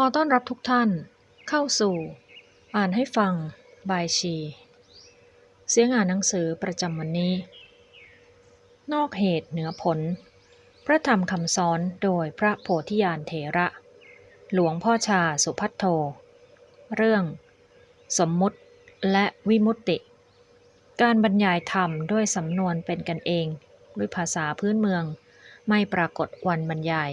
ขอต้อนรับทุกท่าน เข้าสู่ อ่านให้ฟัง บายชี เสียงอ่านหนังสือประจำวันนี้ นอกเหตุเหนือผล พระธรรมคำสอนโดยพระโพธิญาณเถระ หลวงพ่อชาสุพัทโท เรื่อง สมมุติและวิมุตติ การบรรยายธรรมด้วยสำนวนเป็นกันเอง ด้วยภาษาพื้นเมือง ไม่ปรากฏวันบรรยาย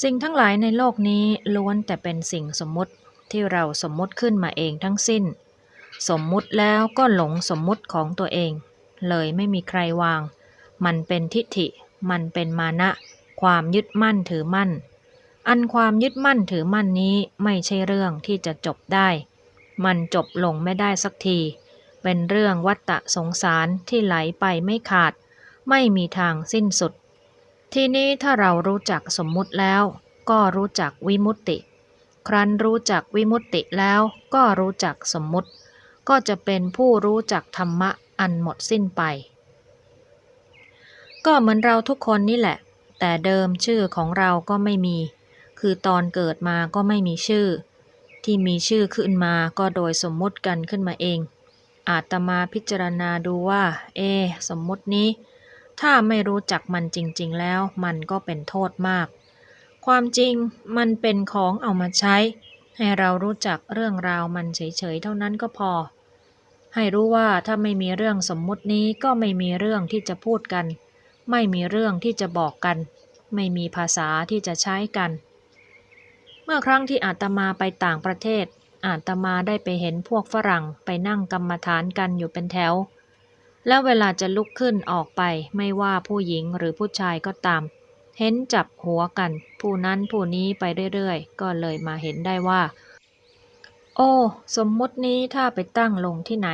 สิ่งทั้งหลายในโลกนี้ล้วนแต่เป็นสิ่งสมมุติที่เราสมมุติขึ้นมาเองทั้งสิ้น สมมุติแล้วก็หลงสมมุติของตัวเอง เลยไม่มีใครวาง มันเป็นทิฏฐิ มันเป็นมานะ ความยึดมั่นถือมั่น อันความยึดมั่นถือมั่นนี้ไม่ใช่เรื่องที่จะจบได้ มันจบลงไม่ได้สักที เป็นเรื่องวัฏฏะสงสารที่ไหลไปไม่ขาด ไม่มีทางสิ้นสุด ทีนี้ถ้าเรารู้จักสมมุติแล้ว ก็รู้จักวิมุตติ ครั้นรู้จักวิมุตติแล้วก็รู้จักสมมุติ ก็จะเป็นผู้รู้จักธรรมะอันหมดสิ้นไป ก็เหมือนเราทุกคนนี่แหละ แต่เดิมชื่อของเราก็ไม่มี คือตอนเกิดมาก็ไม่มีชื่อ ที่มีชื่อขึ้นมาก็โดยสมมุติกันขึ้นมาเองอาตมาพิจารณาดูว่า เอ สมมุตินี้ ถ้าไม่รู้จักมันจริง ๆ แล้วมันก็เป็นโทษมาก ความจริงมันเป็นของเอามาใช้ ให้เรารู้จักเรื่องราวมันเฉย ๆ เท่านั้นก็พอ ให้รู้ว่าถ้าไม่มีเรื่องสมมุตินี้ก็ไม่มีเรื่องที่จะพูดกัน ไม่มีเรื่องที่จะบอกกัน ไม่มีภาษาที่จะใช้กัน เมื่อครั้งที่อาตมาไปต่างประเทศอาตมาได้ไปเห็นพวกฝรั่งไปนั่งกรรมฐานกันอยู่เป็นแถว แล้วเวลาจะลุกขึ้นออกไปไม่ว่าผู้หญิงหรือผู้ชายก็ตาม เห็นจับหัวกัน ผู้นั้นผู้นี้ไปเรื่อยๆ ก็เลยมาเห็นได้ว่า โอ้ สมมุตินี้ถ้าไปตั้งลงที่ไหน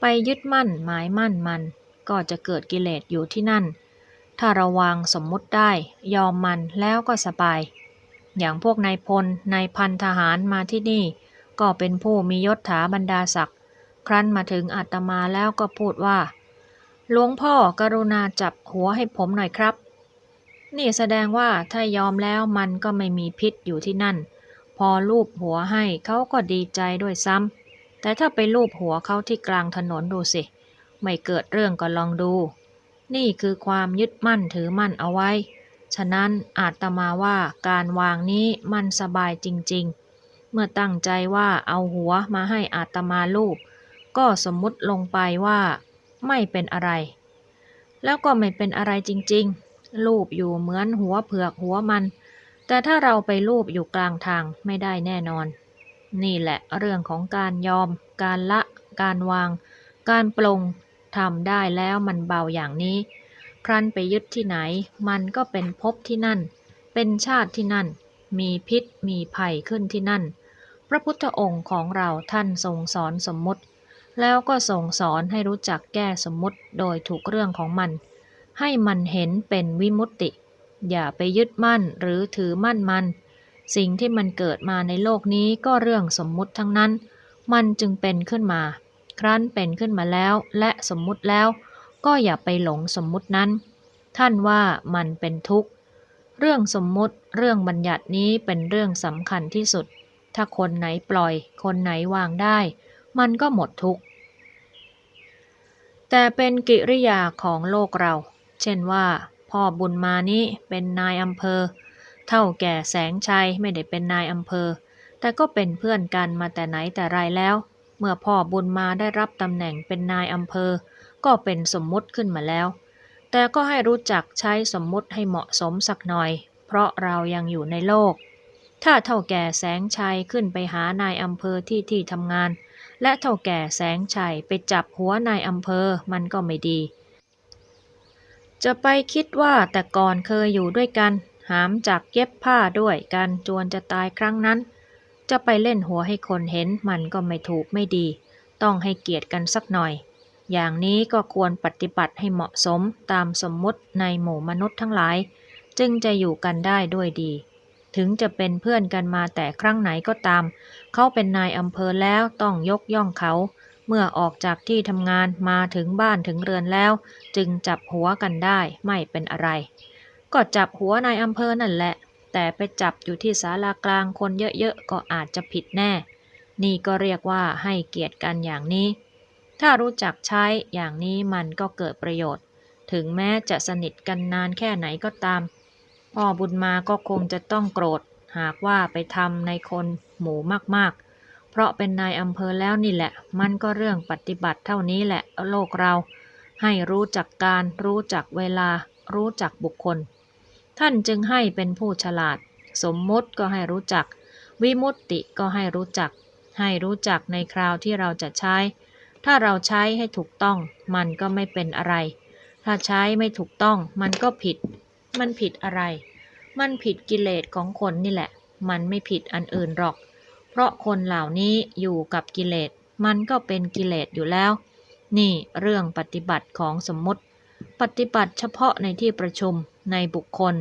ไปยึดมั่นหมายมั่นมัน ก็จะเกิดกิเลสอยู่ที่นั่น ถ้าระวังสมมุติได้ ยอมมันแล้วก็สบาย อย่างพวกนายพลนายพันทหารมาที่นี่ ก็เป็นผู้มียศถาบรรดาศักดิ์ ครั้นมาถึงอาตมาแล้วก็พูดว่า หลวงพ่อกรุณาจับหัวให้ผมหน่อยครับ นี่แสดงว่าถ้ายอมแล้วมันก็ไม่มีพิษอยู่ที่นั่น พอลูบหัวให้เขาก็ดีใจด้วยซ้ำแต่ถ้าไปลูบหัวเขาที่กลางถนนดูสิ ไม่เกิดเรื่องก็ลองดู นี่คือความยึดมั่นถือมั่นเอาไว้ ฉะนั้นอาตมาว่าการวางนี้มันสบายจริง ๆ เมื่อตั้งใจว่าเอาหัวมาให้อาตมาลูบ ก็สมมุติลงไปว่าไม่เป็นอะไร แล้วก็ไม่เป็นอะไรจริงๆ ลูบอยู่เหมือนหัวเผือกหัวมัน แต่ถ้าเราไปลูบอยู่กลางทางไม่ได้แน่นอน นี่แหละเรื่องของการยอม การละ การวาง การปลงทำได้แล้วมันเบาอย่างนี้ ครั้นไปยึดที่ไหน มันก็เป็นภพที่นั่น เป็นชาติที่นั่น มีพิษมีภัยขึ้นที่นั่น พระพุทธองค์ของเราท่านทรงสอนสมมติ แล้วก็ทรงสอนให้รู้จักแก้สมมติโดยถูกเรื่องของมัน ให้มันเห็นเป็นวิมุตติ อย่าไปยึดมั่นหรือถือมั่นมัน สิ่งที่มันเกิดมาในโลกนี้ก็เรื่องสมมุติทั้งนั้น มันจึงเป็นขึ้นมา ครั้นเป็นขึ้นมาแล้วและสมมุติแล้ว ก็อย่าไปหลงสมมุตินั้น ท่านว่ามันเป็นทุกข์ เรื่องสมมุติเรื่องบัญญัตินี้เป็นเรื่องสำคัญที่สุด ถ้าคนไหนปล่อย คนไหนวางได้ มันก็หมดทุกข์ แต่เป็นกิริยาของโลกเรา เช่นว่า พ่อบุญมานี้เป็นนายอำเภอ เท่าแก่แสงชัยไม่ได้เป็นนายอำเภอ แต่ก็เป็นเพื่อนกันมาแต่ไหนแต่ไรแล้ว เมื่อพ่อบุญมาได้รับตำแหน่งเป็นนายอำเภอ ก็เป็นสมมุติขึ้นมาแล้ว แต่ก็ให้รู้จักใช้สมมุติให้เหมาะสมสักหน่อย เพราะเรายังอยู่ในโลก ถ้าเท่าแก่แสงชัยขึ้นไปหานายอำเภอที่ที่ทำงาน และเท่าแก่แสงชัยไปจับหัวนายอำเภอมันก็ไม่ดี จะไปคิดว่าแต่ก่อนเคยอยู่ด้วยกัน หามจากเย็บผ้าด้วยกันจวนจะตายครั้งนั้น จะไปเล่นหัวให้คนเห็นมันก็ไม่ถูกไม่ดี ต้องให้เกียรติกันสักหน่อย อย่างนี้ก็ควรปฏิบัติให้เหมาะสมตามสมมติในหมู่มนุษย์ทั้งหลาย จึงจะอยู่กันได้ด้วยดี ถึงจะเป็นเพื่อนกันมาแต่ครั้งไหนก็ตาม เขาเป็นนายอำเภอแล้วต้องยกย่องเขา เมื่อออกจากที่ทำงานมาถึงบ้านถึงเรือนแล้ว จึงจับหัวกันได้ไม่เป็นอะไร ก็จับหัวนายอำเภอนั่นแหละ แต่ไปจับอยู่ที่ศาลากลางคนเยอะๆก็อาจจะผิดแน่ นี่ก็เรียกว่าให้เกียรติกันอย่างนี้ ถ้ารู้จักใช้อย่างนี้มันก็เกิดประโยชน์ ถึงแม้จะสนิทกันนานแค่ไหนก็ตาม พ่อบุญมาก็คงจะต้องโกรธ หากว่าไปทำในคนหมู่มากๆ เพราะเป็นนายอำเภอแล้วนี่แหละ มันก็เรื่องปฏิบัติเท่านี้แหละโลกเรา ให้รู้จักการ รู้จักเวลา รู้จักบุคคล ท่านจึงให้เป็นผู้ฉลาด สมมติก็ให้รู้จัก วิมุตติก็ให้รู้จัก ให้รู้จักในคราวที่เราจะใช้ ถ้าเราใช้ให้ถูกต้อง มันก็ไม่เป็นอะไร ถ้าใช้ไม่ถูกต้อง มันก็ผิด มันผิดอะไร มันผิดกิเลสของคนนี่แหละ มันไม่ผิดอันอื่นหรอก เพราะคนเหล่านี้อยู่กับกิเลส มันก็เป็นกิเลสอยู่แล้ว นี่เรื่องปฏิบัติของสมมติ ปฏิบัติเฉพาะในที่ประชุม ในบุคคล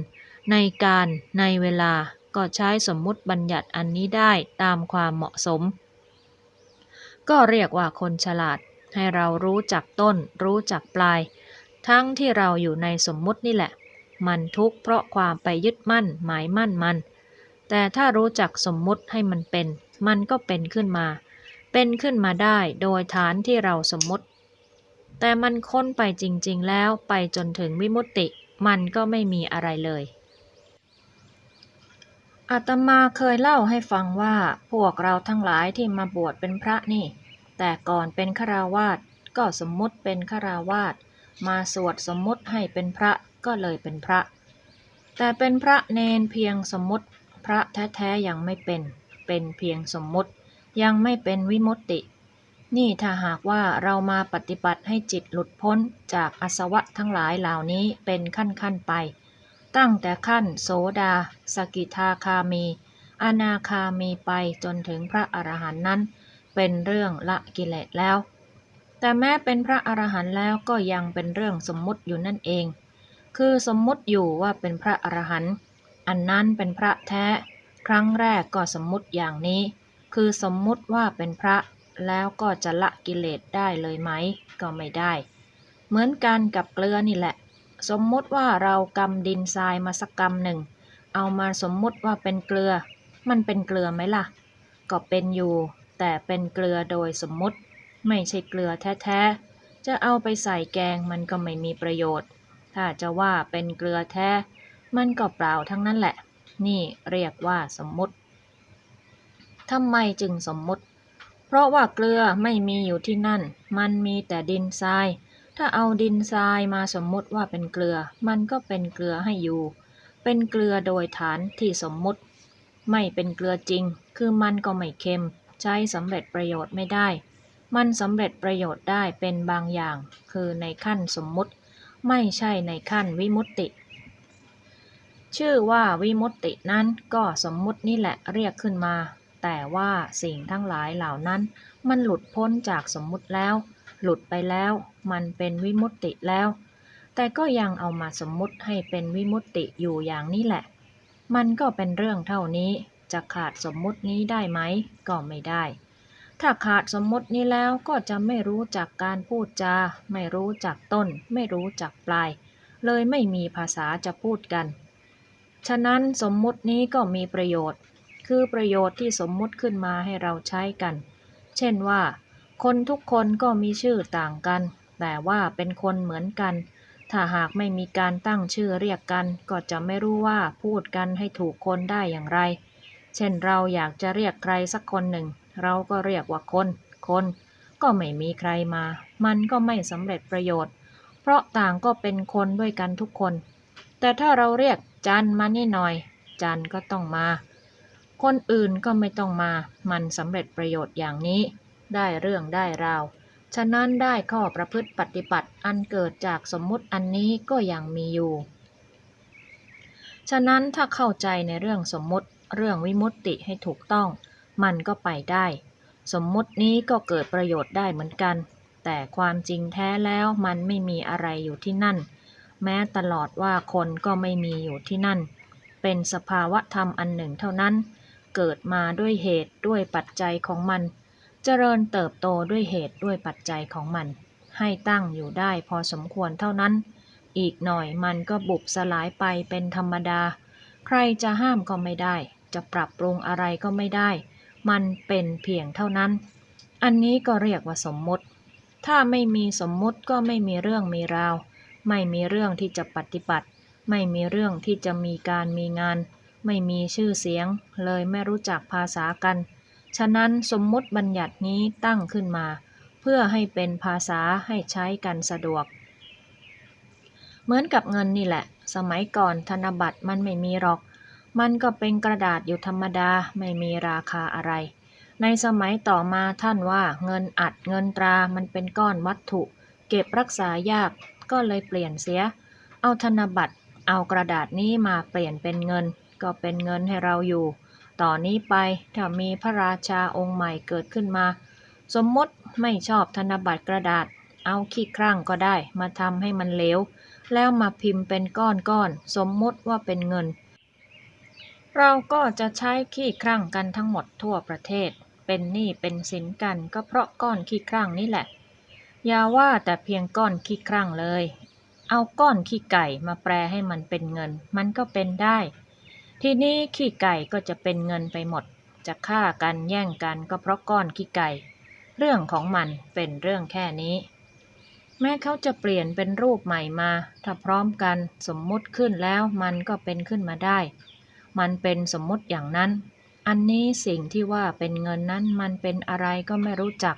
ในการ ในเวลา ก็ใช้สมมุติบัญญัติอันนี้ได้ตามความเหมาะสม ก็เรียกว่าคนฉลาด ให้เรารู้จักต้น รู้จักปลาย ทั้งที่เราอยู่ในสมมุตินี่แหละ มันทุกข์เพราะความไปยึดมั่นหมายมั่นมัน แต่ถ้ารู้จักสมมุติให้มันเป็น มันก็เป็นขึ้นมา เป็นขึ้นมาได้โดยฐานที่เราสมมุติ แต่มันค้นไปจริง ๆ แล้วไปจนถึงวิมุตติ มันก็ไม่มีอะไรเลยอาตมาเคยเล่าให้ฟังว่าพวกเราทั้งหลายที่มาบวชเป็นพระนี่ แต่ก่อนเป็นฆราวาสก็สมมุติเป็นฆราวาสมาสวดสมมุติให้เป็นพระ ก็เลยเป็นพระ แต่เป็นพระเนนเพียงสมมุติ พระแท้ๆยังไม่เป็น เป็นเพียงสมมุติ ยังไม่เป็นวิมุตติ นี่ถ้าหากว่าเรามาปฏิบัติให้จิตหลุดพ้นจากอสวะทั้งหลายเหล่านี้เป็นขั้นๆไป ตั้งแต่ขั้นโสดา สกิทาคามี อนาคามีไปจนถึงพระอรหันต์นั้น เป็นเรื่องละกิเลสแล้วแต่แม้เป็นพระอรหันต์แล้วก็ยังเป็นเรื่องสมมุติอยู่นั่นเอง คือสมมุติอยู่ว่าเป็นพระอรหันต์อันนั้นเป็นพระแท้ ครั้งแรกก็สมมุติอย่างนี้ คือสมมุติว่าเป็นพระแล้วก็จะละกิเลสได้เลยไหม ก็ไม่ได้ เหมือนกันกับเกลือนี่แหละ สมมุติว่าเรากำดินทรายมาสักกำหนึ่ง เอามาสมมุติว่าเป็นเกลือ มันเป็นเกลือไหมล่ะ ก็เป็นอยู่ แต่เป็นเกลือโดยสมมุติ ไม่ใช่เกลือแท้ๆ จะเอาไปใส่แกงมันก็ไม่มีประโยชน์ ถ้าจะว่าเป็นเกลือแท้ มันก็เปล่าทั้งนั้นแหละ นี่เรียกว่าสมมติทำไมจึงสมมติ เพราะว่าเกลือไม่มีอยู่ที่นั่น มันมีแต่ดินทราย ถ้าเอาดินทรายมาสมมติว่าเป็นเกลือ มันก็เป็นเกลือให้อยู่ เป็นเกลือโดยฐานที่สมมติ ไม่เป็นเกลือจริง คือมันก็ไม่เค็ม ใช้สำเร็จประโยชน์ไม่ได้ มันสำเร็จประโยชน์ได้เป็นบางอย่าง คือในขั้นสมมติ ไม่ใช่ในขั้นวิมุตติ ชื่อว่าวิมุตตินั้นก็สมมุตินี่แหละเรียกขึ้นมา แต่ว่าสิ่งทั้งหลายเหล่านั้น มันหลุดพ้นจากสมมุติแล้ว หลุดไปแล้ว มันเป็นวิมุตติแล้ว แต่ก็ยังเอามาสมมุติให้เป็นวิมุตติอยู่อย่างนี้แหละ มันก็เป็นเรื่องเท่านี้จะขาดสมมุตินี้ได้ไหม ก็ไม่ได้ ถ้าขาดสมมตินี้แล้วก็จะไม่รู้จักการพูดจา ไม่รู้จักต้น ไม่รู้จักปลาย เลยไม่มีภาษาจะพูดกัน ฉะนั้นสมมตินี้ก็มีประโยชน์ คือประโยชน์ที่สมมุติขึ้นมาให้เราใช้กัน เช่นว่า คนทุกคนก็มีชื่อต่างกัน แต่ว่าเป็นคนเหมือนกัน ถ้าหากไม่มีการตั้งชื่อเรียกกัน ก็จะไม่รู้ว่าพูดกันให้ถูกคนได้อย่างไร เช่นเราอยากจะเรียกใครสักคนหนึ่ง เราก็เรียกว่าคน คนก็ไม่มีใครมา มันก็ไม่สำเร็จประโยชน์ เพราะต่างก็เป็นคนด้วยกันทุกคน แต่ถ้าเราเรียกจันมานี่หน่อย จันก็ต้องมา คนอื่นก็ไม่ต้องมา มันสำเร็จประโยชน์อย่างนี้ ได้เรื่องได้ราว ฉะนั้นได้ข้อประพฤติปฏิบัติอันเกิดจากสมมุติอันนี้ก็ยังมีอยู่ ฉะนั้นถ้าเข้าใจในเรื่องสมมุติเรื่องวิมุตติให้ถูกต้อง มันก็ไปได้ สมมุตินี้ก็เกิดประโยชน์ได้เหมือนกัน แต่ความจริงแท้แล้วมันไม่มีอะไรอยู่ที่นั่น แม้ตลอดว่าคนก็ไม่มีอยู่ที่นั่น เป็นสภาวะธรรมอันหนึ่งเท่านั้น เกิดมาด้วยเหตุด้วยปัจจัยของมัน เจริญเติบโตด้วยเหตุด้วยปัจจัยของมัน ให้ตั้งอยู่ได้พอสมควรเท่านั้น อีกหน่อยมันก็บุบสลายไปเป็นธรรมดา ใครจะห้ามก็ไม่ได้ จะปรับปรุงอะไรก็ไม่ได้ มันเป็นเพียงเท่านั้น อันนี้ก็เรียกว่าสมมุติ ถ้าไม่มีสมมุติก็ไม่มีเรื่องมีราว ไม่มีเรื่องที่จะปฏิบัติ ไม่มีเรื่องที่จะมีการมีงาน ไม่มีชื่อเสียง เลยไม่รู้จักภาษากัน ฉะนั้นสมมุติบัญญัตินี้ตั้งขึ้นมา เพื่อให้เป็นภาษาให้ใช้กันสะดวก เหมือนกับเงินนี่แหละ สมัยก่อนธนบัตรมันไม่มีหรอก มันก็เป็นกระดาษอยู่ธรรมดาไม่มีราคาอะไร ในสมัยต่อมาท่านว่าเงินอัดเงินตรามันเป็นก้อนวัตถุ เก็บรักษายากก็เลยเปลี่ยนเสีย เอาธนบัตร เอากระดาษนี้มาเปลี่ยนเป็นเงิน ก็เป็นเงินให้เราอยู่ ต่อนนี้ไปถ้ามีพระราชาองค์ใหม่เกิดขึ้นมา สมมติไม่ชอบธนบัตรกระดาษ เอาขี้ครั่งก็ได้มาทำให้มันเหลวแล้วมาพิมพ์เป็นก้อนๆสมมติว่าเป็นเงิน เราก็จะใช้ขี้ครั่งกันทั้งหมดทั่วประเทศ เป็นหนี้เป็นสินกันก็เพราะก้อนขี้ครั่งนี่แหละ อย่าว่าแต่เพียงก้อนขี้ครั่งเลย เอาก้อนขี้ไก่มาแปลให้มันเป็นเงิน มันก็เป็นได้ ทีนี้ขี้ไก่ก็จะเป็นเงินไปหมด จะฆ่ากันแย่งกันก็เพราะก้อนขี้ไก่ เรื่องของมันเป็นเรื่องแค่นี้ แม้เขาจะเปลี่ยนเป็นรูปใหม่มา ถ้าพร้อมกันสมมุติขึ้นแล้วมันก็เป็นขึ้นมาได้ มันเป็นสมมุติอย่างนั้น อันนี้สิ่งที่ว่าเป็นเงินนั้นมันเป็นอะไรก็ไม่รู้จัก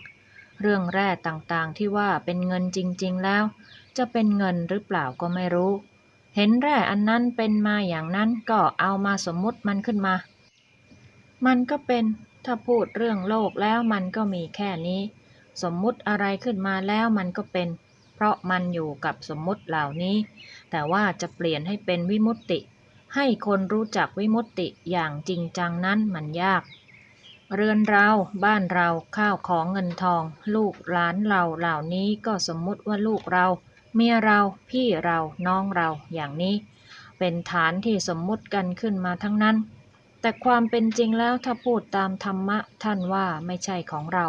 เรื่องแร่ต่างๆที่ว่าเป็นเงินจริง ๆ แล้ว จะเป็นเงินหรือเปล่าก็ไม่รู้ เห็นแร่อันนั้นเป็นมาอย่างนั้นก็เอามาสมมุติมันขึ้นมา มันก็เป็นถ้าพูดเรื่องโลกแล้วมันก็มีแค่นี้ สมมุติอะไรขึ้นมาแล้วมันก็เป็น เพราะมันอยู่กับสมมุติเหล่านี้ แต่ว่าจะเปลี่ยนให้เป็นวิมุตติ ให้คนรู้จักวิมุตติอย่างจริงจังนั้นมันยาก เรือนเราบ้านเราข้าวของเงินทอง ลูกหลานเราเหล่านี้ก็สมมุติว่าลูกเรา เมียเราพี่เราน้องเราอย่างนี้ เป็นฐานที่สมมุติกันขึ้นมาทั้งนั้น แต่ความเป็นจริงแล้วถ้าพูดตามธรรมะท่านว่าไม่ใช่ของเรา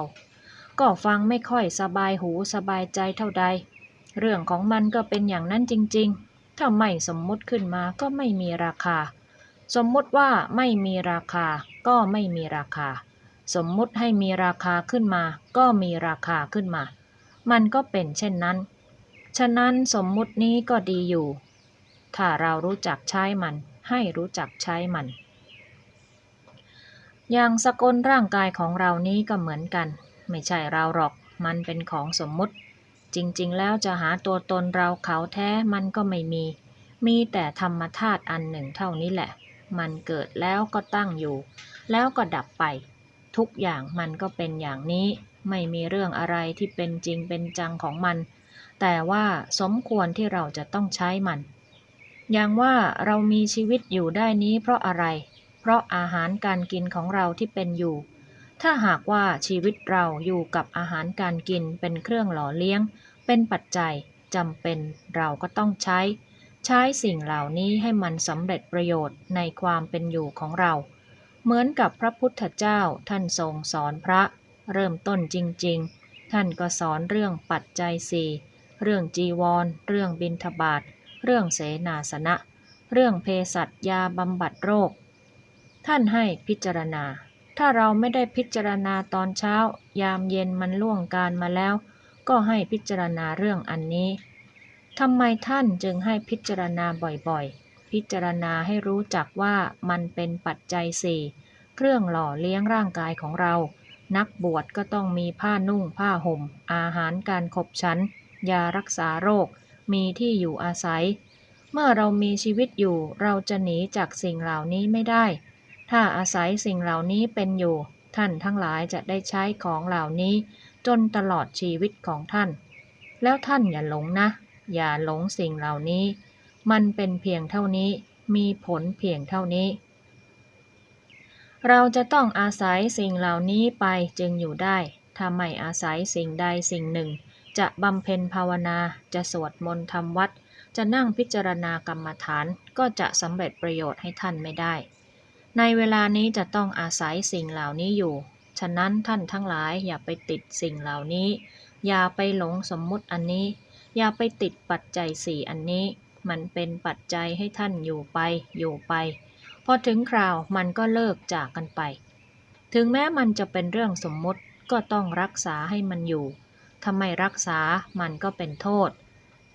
ก็ฟังไม่ค่อยสบายหูสบายใจเท่าใด เรื่องของมันก็เป็นอย่างนั้นจริง ๆ ถ้าไม่สมมุติขึ้นมาก็ไม่มีราคา สมมุติว่าไม่มีราคา ก็ไม่มีราคา สมมุติให้มีราคาขึ้นมา ก็มีราคาขึ้นมา มันก็เป็นเช่นนั้น ฉะนั้นสมมุตินี้ก็ดีอยู่ ถ้าเรารู้จักใช้มัน ให้รู้จักใช้มัน อย่างสกลร่างกายของเรานี้ก็เหมือนกัน ไม่ใช่เราหรอก มันเป็นของสมมุติ จริงๆ แล้วจะหาตัวตนเราเขาแท้มันก็ไม่มี มีแต่ธรรมธาตุอันหนึ่งเท่านี้แหละ มันเกิดแล้วก็ตั้งอยู่ แล้วก็ดับไป ทุกอย่างมันก็เป็นอย่างนี้ ไม่มีเรื่องอะไรที่เป็นจริงเป็นจังของมัน แต่ว่าสมควรที่เราจะต้องใช้มัน อย่างว่าเรามีชีวิตอยู่ได้นี้เพราะอะไร เพราะอาหารการกินของเราที่เป็นอยู่ ถ้าหากว่าชีวิตเราอยู่กับอาหารการกินเป็นเครื่องหล่อเลี้ยง เป็นปัจจัยจำเป็นเราก็ต้องใช้ ใช้สิ่งเหล่านี้ให้มันสำเร็จประโยชน์ในความเป็นอยู่ของเรา เหมือนกับพระพุทธเจ้าท่านทรงสอนพระ เริ่มต้นจริง ๆ ท่านก็สอนเรื่องปัจจัยสี่เรื่องจีวร เรื่องบิณฑบาตเรื่องเสนาสนะ เรื่องเภสัชยาบำบัดโรค ท่านให้พิจารณา ถ้าเราไม่ได้พิจารณาตอนเช้า ยามเย็นมันล่วงการมาแล้ว ก็ให้พิจารณาเรื่องอันนี้ทำไมท่านจึงให้พิจารณาบ่อยๆ พิจารณาให้รู้จักว่ามันเป็นปัจจัยสี่เครื่องหล่อเลี้ยงร่างกายของเรา นักบวชก็ต้องมีผ้านุ่งผ้าห่ม อาหารการขบฉัน ยารักษาโรค มีที่อยู่อาศัย เมื่อเรามีชีวิตอยู่เราจะหนีจากสิ่งเหล่านี้ไม่ได้ ถ้าอาศัยสิ่งเหล่านี้เป็นอยู่ ท่านทั้งหลายจะได้ใช้ของเหล่านี้ จนตลอดชีวิตของท่าน แล้วท่านอย่าหลงนะ อย่าหลงสิ่งเหล่านี้ มันเป็นเพียงเท่านี้ มีผลเพียงเท่านี้ เราจะต้องอาศัยสิ่งเหล่านี้ไปจึงอยู่ได้ ถ้าไม่อาศัยสิ่งใดสิ่งหนึ่ง จะบำเพ็ญภาวนา จะสวดมนต์ทำวัด จะนั่งพิจารณากรรมฐาน ก็จะสำเร็จประโยชน์ให้ท่านไม่ได้ ในเวลานี้จะต้องอาศัยสิ่งเหล่านี้อยู่ ฉะนั้นท่านทั้งหลายอย่าไปติดสิ่งเหล่านี้ อย่าไปหลงสมมุติอันนี้ อย่าไปติดปัจจัยสี่อันนี้ มันเป็นปัจจัยให้ท่านอยู่ไป อยู่ไป พอถึงคราวมันก็เลิกจากกันไป ถึงแม้มันจะเป็นเรื่องสมมติก็ต้องรักษาให้มันอยู่ถ้าไม่รักษามันก็เป็นโทษ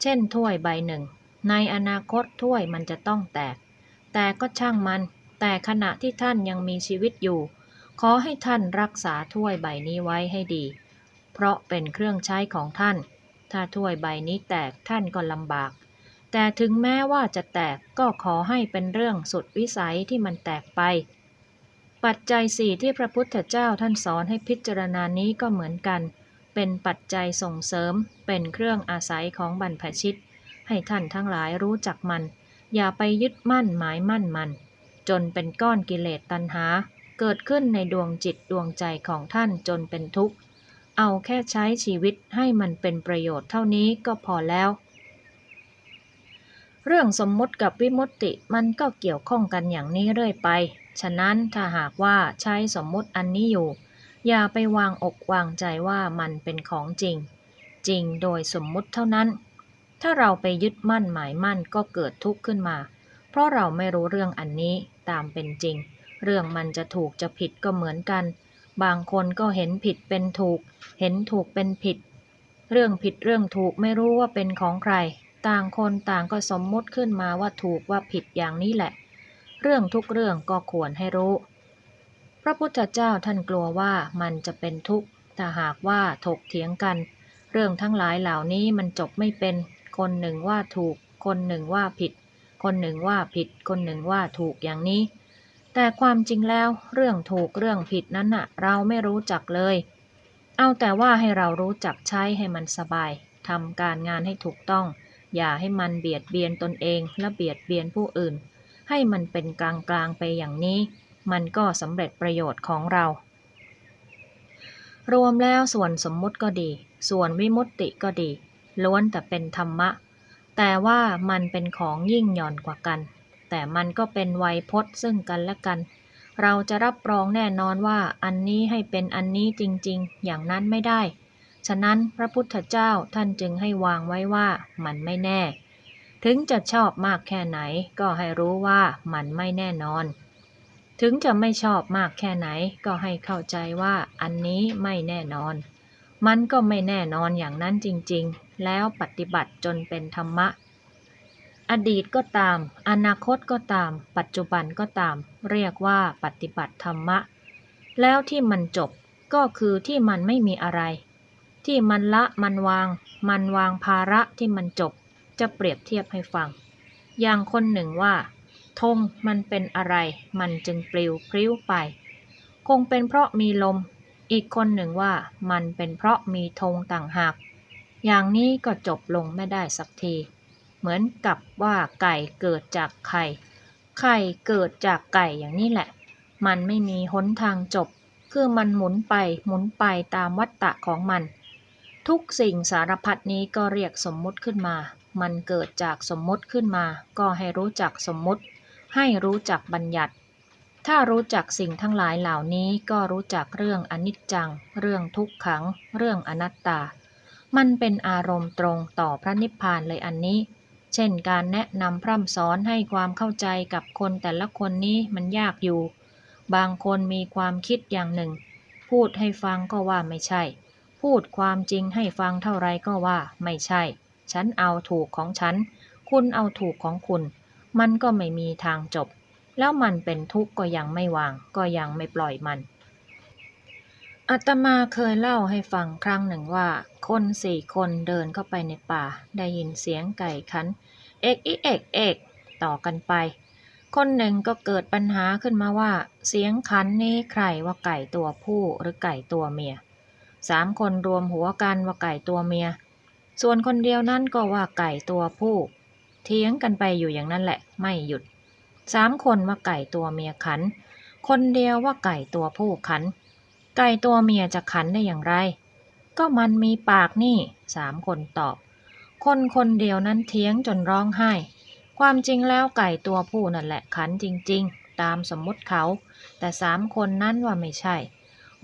เช่นถ้วยใบหนึ่ง ในอนาคตถ้วยมันจะต้องแตก แต่ก็ช่างมัน แต่ขณะที่ท่านยังมีชีวิตอยู่ ขอให้ท่านรักษาถ้วยใบนี้ไว้ให้ดี เพราะเป็นเครื่องใช้ของท่าน ถ้าถ้วยใบนี้แตกท่านก็ลำบาก แต่ถึงแม้ว่าจะแตกก็ขอให้เป็นเรื่องสุดวิสัยที่มันแตกไป ปัจจัยสี่ที่พระพุทธเจ้าท่านสอนให้พิจารณานี้ก็เหมือนกัน เป็นปัจจัยส่งเสริม เป็นเครื่องอาศัยของบรรพชิต ให้ท่านทั้งหลายรู้จักมัน อย่าไปยึดมั่นหมายมั่นมัน จนเป็นก้อนกิเลสตัณหา เกิดขึ้นในดวงจิตดวงใจของท่านจนเป็นทุกข์ เอาแค่ใช้ชีวิตให้มันเป็นประโยชน์เท่านี้ก็พอแล้ว เรื่องสมมุติกับวิมุตติมันก็เกี่ยวข้องกันอย่างนี้เรื่อยไป ฉะนั้นถ้าหากว่าใช้สมมุติอันนี้อยู่ อย่าไปวางอกวางใจว่ามันเป็นของจริง จริงโดยสมมุติเท่านั้น ถ้าเราไปยึดมั่นหมายมั่นก็เกิดทุกข์ขึ้นมา เพราะเราไม่รู้เรื่องอันนี้ ตามเป็นจริง เรื่องมันจะถูกจะผิดก็เหมือนกัน บางคนก็เห็นผิดเป็นถูก เห็นถูกเป็นผิด เรื่องผิดเรื่องถูกไม่รู้ว่าเป็นของใคร ต่างคนต่างก็สมมติขึ้นมาว่าถูกว่าผิดอย่างนี้แหละ เรื่องทุกเรื่องก็ควรให้รู้ พระพุทธเจ้าท่านกลัวว่ามันจะเป็นทุกข์ถ้าหากว่าถกเถียงกัน เรื่องทั้งหลายเหล่านี้มันจบไม่เป็น คนหนึ่งว่าถูก คนหนึ่งว่าผิด คนหนึ่งว่าผิดคนหนึ่งว่าถูกอย่างนี้ แต่ความจริงแล้วเรื่องถูกเรื่องผิดนั้นน่ะ เราไม่รู้จักเลย เอาแต่ว่าให้เรารู้จักใช้ให้มันสบายทำการงานให้ถูกต้อง อย่าให้มันเบียดเบียนตนเองและเบียดเบียนผู้อื่น ให้มันเป็นกลางกลางไปอย่างนี้ มันก็สำเร็จประโยชน์ของเรา รวมแล้วส่วนสมมุติก็ดี ส่วนวิมุตติก็ดี ล้วนแต่เป็นธรรมะ แต่ว่ามันเป็นของยิ่งหย่อนกว่ากัน แต่มันก็เป็นไวยพจน์ซึ่งกันและกัน เราจะรับรองแน่นอนว่าอันนี้ให้เป็นอันนี้จริงๆ อย่างนั้นไม่ได้ ฉะนั้นพระพุทธเจ้าท่านจึงให้วางไว้ว่ามันไม่แน่ ถึงจะชอบมากแค่ไหนก็ให้รู้ว่ามันไม่แน่นอน ถึงจะไม่ชอบมากแค่ไหนก็ให้เข้าใจว่าอันนี้ไม่แน่นอน มันก็ไม่แน่นอนอย่างนั้นจริง ๆ แล้วปฏิบัติจนเป็นธรรมะ อดีตก็ตาม อนาคตก็ตาม ปัจจุบันก็ตาม เรียกว่าปฏิบัติธรรมะ แล้วที่มันจบก็คือที่มันไม่มีอะไร ที่มันละมันวาง มันวางภาระที่มันจบ จะเปรียบเทียบให้ฟัง อย่างคนหนึ่งว่าธงมันเป็นอะไร มันจึงปลิวพริ้วไป คงเป็นเพราะมีลม อีกคนหนึ่งว่ามันเป็นเพราะมีธงต่างหาก อย่างนี้ก็จบลงไม่ได้สักที เหมือนกับว่าไก่เกิดจากไข่ ไข่เกิดจากไก่อย่างนี้แหละ มันไม่มีหนทางจบ คือมันหมุนไปหมุนไปตามวัฏฏะของมัน ทุกสิ่งสารพัดนี้ก็เรียกสมมุติขึ้นมา มันเกิดจากสมมุติขึ้นมา ก็ให้รู้จักสมมุติ ให้รู้จักบัญญัติ ถ้ารู้จักสิ่งทั้งหลายเหล่านี้ก็รู้จักเรื่องอนิจจัง เรื่องทุกขัง เรื่องอนัตตา มันเป็นอารมณ์ตรงต่อพระนิพพานเลยอันนี้ เช่นการแนะนำพร่ำสอนให้ความเข้าใจกับคนแต่ละคนนี้มันยากอยู่ บางคนมีความคิดอย่างหนึ่ง พูดให้ฟังก็ว่าไม่ใช่ พูดความจริงให้ฟังเท่าไรก็ว่าไม่ใช่ ฉันเอาถูกของฉัน คุณเอาถูกของคุณ มันก็ไม่มีทางจบ แล้วมันเป็นทุกข์ก็ยังไม่วาง ก็ยังไม่ปล่อยมันอาตมาเคยเล่าให้ฟังครั้งหนึ่งว่า คนสี่คนเดินเข้าไปในป่า ได้ยินเสียงไก่ขัน เอกอีเอกเอกต่อกันไป คนหนึ่งก็เกิดปัญหาขึ้นมาว่า เสียงขันนี้ใครว่าไก่ตัวผู้หรือไก่ตัวเมียสามคนรวมหัวกันว่าไก่ตัวเมีย ส่วนคนเดียวนั้นก็ว่าไก่ตัวผู้เถียงกันไปอยู่อย่างนั้นแหละ ไม่หยุด สามคนว่าไก่ตัวเมียขัน คนเดียวว่าไก่ตัวผู้ขัน ไก่ตัวเมียจะขันได้อย่างไร ก็มันมีปากนี่สามคนตอบ คนคนเดียวนั้นเถียงจนร้องไห้ ความจริงแล้วไก่ตัวผู้นั่นแหละขันจริง ๆ ตามสมมติเขา แต่สามคนนั้นว่าไม่ใช่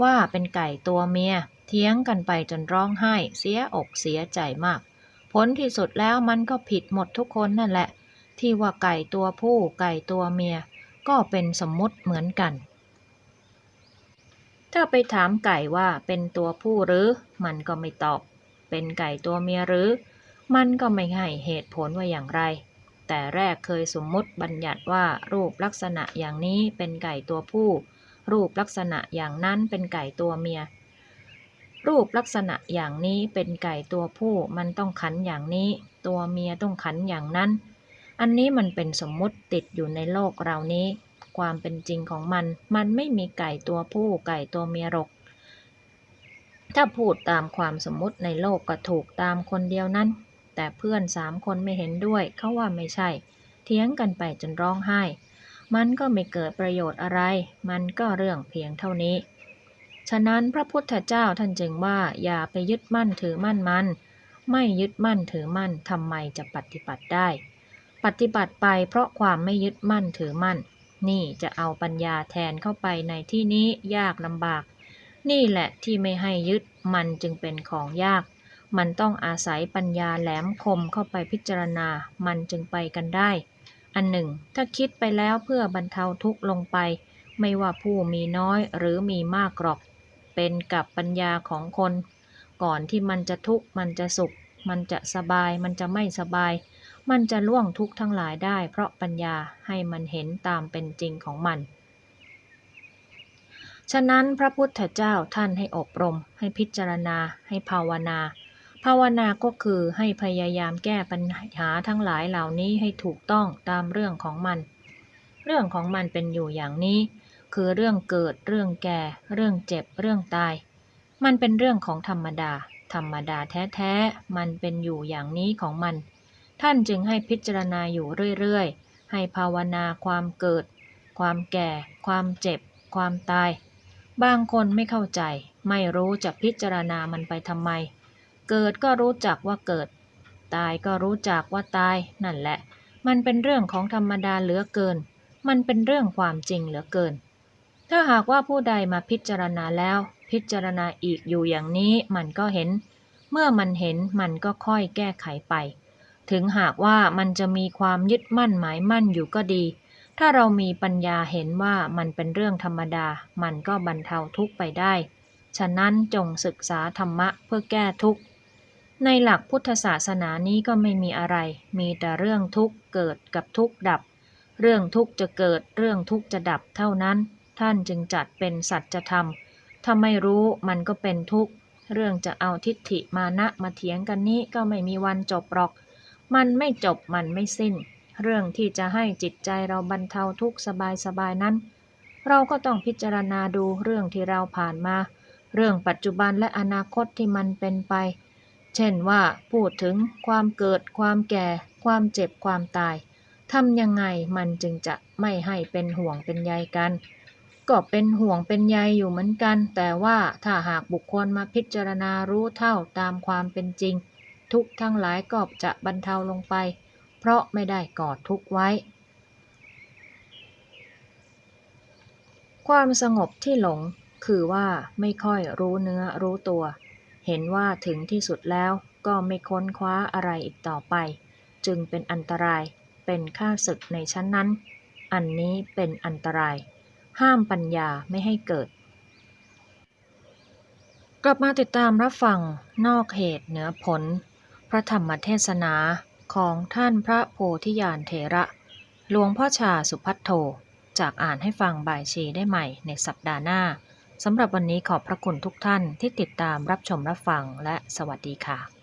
ว่าเป็นไก่ตัวเมียเถียงกันไปจนร้องไห้ เสียอกเสียใจมาก ผลที่สุดแล้วมันก็ผิดหมดทุกคนนั่นแหละ ที่ว่าไก่ตัวผู้ไก่ตัวเมีย ก็เป็นสมมติเหมือนกัน ถ้าไปถามไก่ว่าเป็นตัวผู้หรือ มันก็ไม่ตอบ เป็นไก่ตัวเมียหรือ มันก็ไม่ให้เหตุผลว่าอย่างไร แต่แรกเคยสมมติบัญญัติว่ารูปลักษณะอย่างนี้เป็นไก่ตัวผู้ รูปลักษณะอย่างนั้นเป็นไก่ตัวเมียรูปลักษณะอย่างนี้เป็นไก่ตัวผู้มันต้องขันอย่างนี้ ตัวเมียต้องขันอย่างนั้น อันนี้มันเป็นสมมุติติดอยู่ในโลกเรานี้ ความเป็นจริงของมัน มันไม่มีไก่ตัวผู้ไก่ตัวเมียหรอก ถ้าพูดตามความสมมุติในโลกก็ถูกตามคนเดียวนั้น แต่เพื่อนสามคนไม่เห็นด้วยเขาว่าไม่ใช่ เถียงกันไปจนร้องไห้ มันก็ไม่เกิดประโยชน์อะไร มันก็เรื่องเพียงเท่านี้ ฉะนั้นพระพุทธเจ้าท่านจึงว่าอย่าไปยึดมั่นถือมั่นมัน ไม่ยึดมั่นถือมั่นทำไมจะปฏิบัติได้ ปฏิบัติไปเพราะความไม่ยึดมั่นถือมั่น นี่จะเอาปัญญาแทนเข้าไปในที่นี้ยากลำบาก นี่แหละที่ไม่ให้ยึดมันจึงเป็นของยาก มันต้องอาศัยปัญญาแหลมคมเข้าไปพิจารณา มันจึงไปกันได้ อันหนึ่ง ถ้าคิดไปแล้วเพื่อบรรเทาทุกข์ลงไป ไม่ว่าผู้มีน้อยหรือมีมากหรอก เป็นกับปัญญาของคน ก่อนที่มันจะทุกข์มันจะสุข มันจะสบายมันจะไม่สบาย มันจะล่วงทุกข์ทั้งหลายได้ เพราะปัญญาให้มันเห็นตามเป็นจริงของมัน ฉะนั้นพระพุทธเจ้าท่านให้อบรม ให้พิจารณา ให้ภาวนา ภาวนาก็คือให้พยายามแก้ปัญหาทั้งหลายเหล่านี้ให้ถูกต้องตามเรื่องของมัน เรื่องของมันเป็นอยู่อย่างนี้ คือเรื่องเกิด เรื่องแก่ เรื่องเจ็บ เรื่องตาย มันเป็นเรื่องของธรรมดา ธรรมดาแท้ๆ มันเป็นอยู่อย่างนี้ของมัน ท่านจึงให้พิจารณาอยู่เรื่อยๆ ให้ภาวนาความเกิด ความแก่ ความเจ็บ ความตาย บางคนไม่เข้าใจ ไม่รู้จะพิจารณามันไปทำไม เกิดก็รู้จักว่าเกิด ตายก็รู้จักว่าตาย นั่นแหละ มันเป็นเรื่องของธรรมดาเหลือเกิน มันเป็นเรื่องความจริงเหลือเกิน ถ้าหากว่าผู้ใดมาพิจารณาแล้ว พิจารณาอีกอยู่อย่างนี้มันก็เห็น เมื่อมันเห็นมันก็ค่อยแก้ไขไป ถึงหากว่ามันจะมีความยึดมั่นหมายมั่นอยู่ก็ดี ถ้าเรามีปัญญาเห็นว่ามันเป็นเรื่องธรรมดา มันก็บรรเทาทุกข์ไปได้ ฉะนั้นจงศึกษาธรรมะเพื่อแก้ทุกข์ ในหลักพุทธศาสนานี้ก็ไม่มีอะไร มีแต่เรื่องทุกข์เกิดกับทุกข์ดับ เรื่องทุกข์จะเกิด เรื่องทุกข์จะดับเท่านั้น ท่านจึงจัดเป็นสัจธรรม ถ้าไม่รู้มันก็เป็นทุกข์ เรื่องจะเอาทิฏฐิมานะมาเถียงกันนี้ก็ไม่มีวันจบหรอก มันไม่จบมันไม่สิ้น เรื่องที่จะให้จิตใจเราบรรเทาทุกข์สบายๆนั้น เราก็ต้องพิจารณาดูเรื่องที่เราผ่านมา เรื่องปัจจุบันและอนาคตที่มันเป็นไป เช่นว่าพูดถึงความเกิด ความแก่ ความเจ็บความตายทำยังไงมันจึงจะไม่ให้เป็นห่วงเป็นใยกัน ก็เป็นห่วงเป็นใยอยู่เหมือนกัน แต่ว่าถ้าหากบุคคลมาพิจารณารู้เท่าตามความเป็นจริง ทุกข์ทั้งหลายก็จะบรรเทาลงไป เพราะไม่ได้กอดทุกข์ไว้ ความสงบที่หลงคือว่าไม่ค่อยรู้เนื้อรู้ตัว เห็นว่าถึงที่สุดแล้วก็ไม่ค้นคว้าอะไรอีกต่อไป จึงเป็นอันตรายเป็นข้าศึกในชั้นนั้น อันนี้เป็นอันตราย ห้ามปัญญาไม่ให้เกิด กลับมาติดตามรับฟังนอกเหตุเหนือผล พระธรรมเทศนาของท่านพระโพธิญาณเถระ หลวงพ่อชาสุพัทโท จากอ่านให้ฟังบ่ายชีได้ใหม่ในสัปดาห์หน้า สำหรับวันนี้ขอบพระคุณทุกท่านที่ติดตามรับชมรับฟังและสวัสดีค่ะ